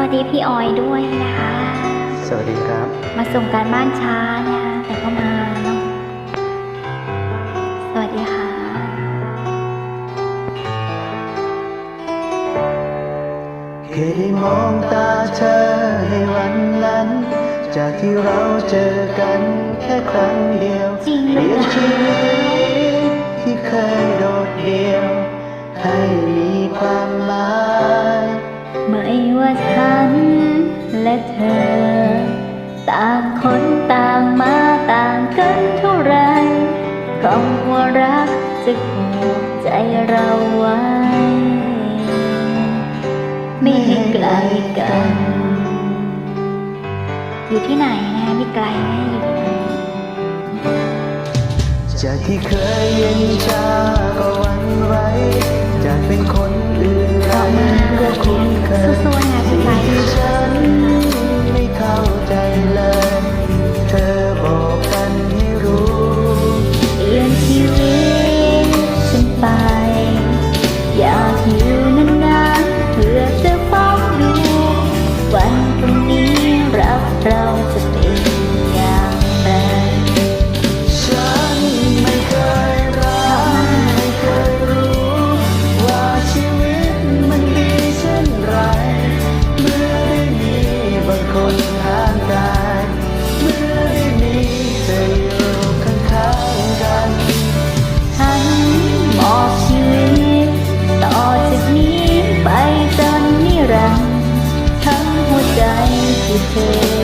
วัสดีพี่ออยด้วยนะคะ สวัสดีครับ มาส่งการบ้านช้านะคะแต่ก็มาเนาะสวัสดีค่ะเคยได้มองตาเธอให้วันนั้น จากที่เราเจอกันแค่ครั้งเดียวจริงเปลี่ยนชีวิตที่เคยโดดเดี่ยว ให้มีความหมายไม่ ว่าฉันและเธอ ต่างคนต่างมาต่างกันเท่าไรคำว่ารักจะผูกใจเราไว้ ไม่ให้ไกลกัน อยู่ที่ไหนนะไม่ไกลนะอยู่ที่ไหนจากที่เคยเย็นชาก็หวันไหวจากเป็นคนอื่นใครก็คุ้นเคย เราจะเป็นอย่างไรฉันไม่เคยรักไม่เคยรู้ ว่าชีวิตมันดีเช่นไร เมื่อได้มีบางคนข้างกายเมื่อได้มีเธออยู่ข้างๆกันฉันมอบชีวิตต่อจากนี้ไปจนนิรันดร์ทั้งหัวใจคือเธอ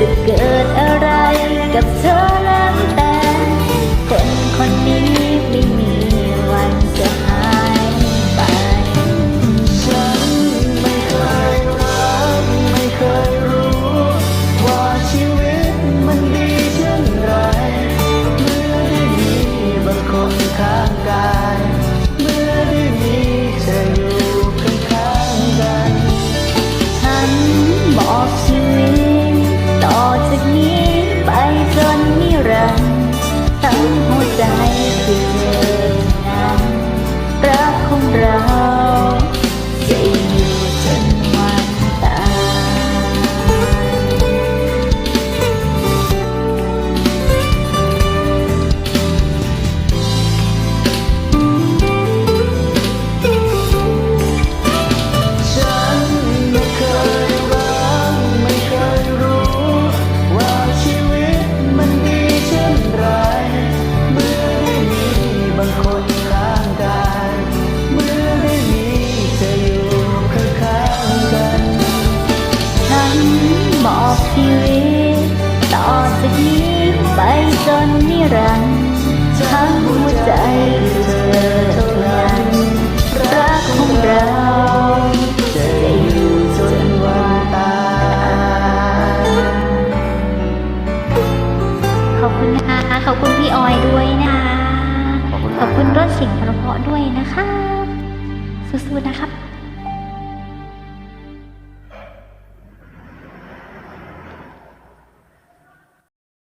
จะเกิดอะไรกับเธอแล้วแต่คนคนนี้ รัก ชีวิต ต่อจากนี้ไปจนนิรันดร์ทั้งหัวใจคือเธอเท่านั้นรักของเราจะอยู่จนวันตายขอบคุณนะคะ ขอบคุณพี่ออยด้วยนะคะขอบคุณขมากอบคุณรถเสียงเพราะๆด้วยนะคะสู้ๆนะครับ